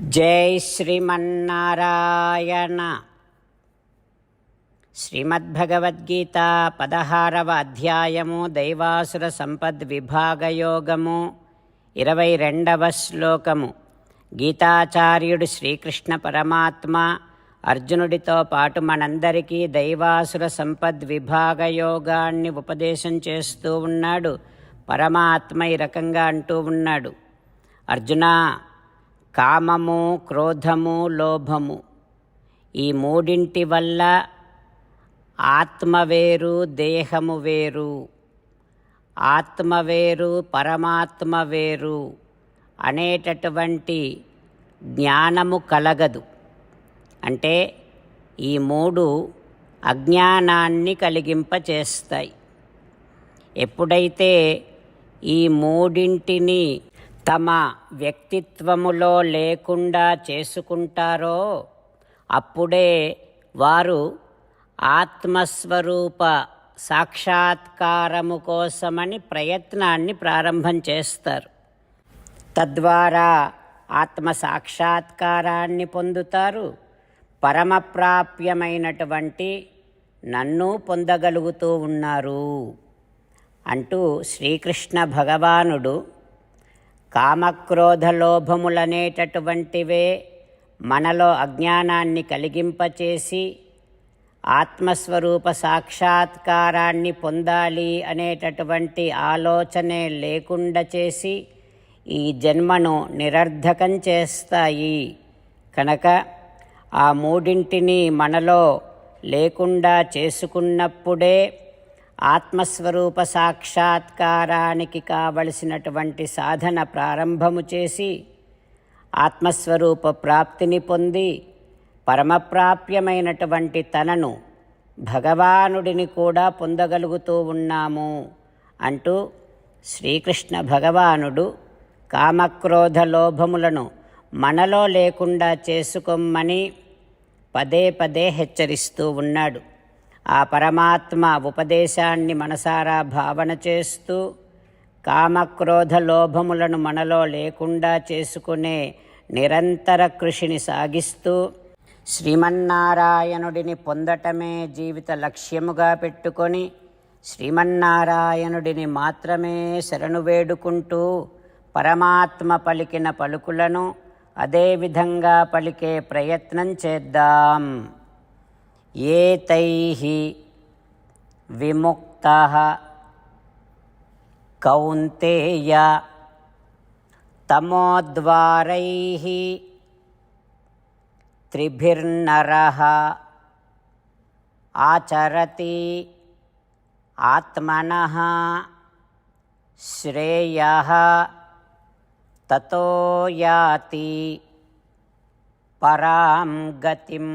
జై శ్రీమన్నారాయణ. శ్రీమద్భగవద్గీత పదహారవ అధ్యాయము దైవాసుర సంపద్ విభాగయోగము ఇరవై రెండవ శ్లోకము. గీతాచార్యుడు శ్రీకృష్ణ పరమాత్మ అర్జునుడితో పాటు మనందరికీ దైవాసుర సంపద్ విభాగయోగాన్ని ఉపదేశం చేస్తూ ఉన్నాడు. పరమాత్మ ఈ రకంగా అంటూ ఉన్నాడు. అర్జున కామము క్రోధము లోభము. ఈ మూడింటి వల్ల ఆత్మ వేరు దేహము వేరు. ఆత్మ వేరు పరమాత్మ వేరు అనేటటువంటి జ్ఞానము కలగదు. అంటే ఈ మూడు అజ్ఞానాన్ని కలిగింపచేస్తాయి. ఎప్పుడైతే ఈ మూడింటిని తమ వ్యక్తిత్వములో లేకుండా చేసుకుంటారో అప్పుడే వారు ఆత్మస్వరూప సాక్షాత్కారము కోసమని ప్రయత్నాన్ని ప్రారంభం చేస్తారు. తద్వారా ఆత్మ సాక్షాత్కారాన్ని పొందుతారు. పరమప్రాప్యమైనటువంటి నన్ను పొందగలుగుతూ ఉన్నారు. అంటూ శ్రీకృష్ణ భగవానుడు కామక్రోధ లోభములనేటటువంటివే మనలో అజ్ఞానాన్ని కలిగింపచేసి ఆత్మస్వరూప సాక్షాత్కారాన్ని పొందాలి అనేటటువంటి ఆలోచనే లేకుండా చేసి ఈ జన్మను నిరర్ధకం చేస్తాయి. కనుక ఆ మూడింటిని మనలో లేకుండా చేసుకున్నప్పుడే ఆత్మస్వరూప సాక్షాత్కారానికి కావలసినటువంటి సాధన ప్రారంభము చేసి ఆత్మస్వరూప ప్రాప్తిని పొంది పరమప్రాప్యమైనటువంటి తనను భగవానుడిని కూడా పొందగలుగుతూ ఉన్నాము అంటూ శ్రీకృష్ణ భగవానుడు కామక్రోధ లోభములను మనలో లేకుండా చేసుకోమ్మని పదే పదే హెచ్చరిస్తూ ఉన్నాడు. ఆ పరమాత్మ ఉపదేశాన్ని మనసారా భావన చేస్తూ కామక్రోధ లోభములను మనలో లేకుండా చేసుకునే నిరంతర కృషిని సాగిస్తూ శ్రీమన్నారాయణుడిని పొందటమే జీవిత లక్ష్యముగా పెట్టుకొని శ్రీమన్నారాయణుడిని మాత్రమే శరణు వేడుకుంటూ పరమాత్మ పలికిన పలుకులను అదేవిధంగా పలికే ప్రయత్నం చేద్దాం. ये तैः विमुक्ताः कौन्तेय तमोद्वारैः त्रिभिर्नरः आचरति आत्मनः ततो याति परां गतिम्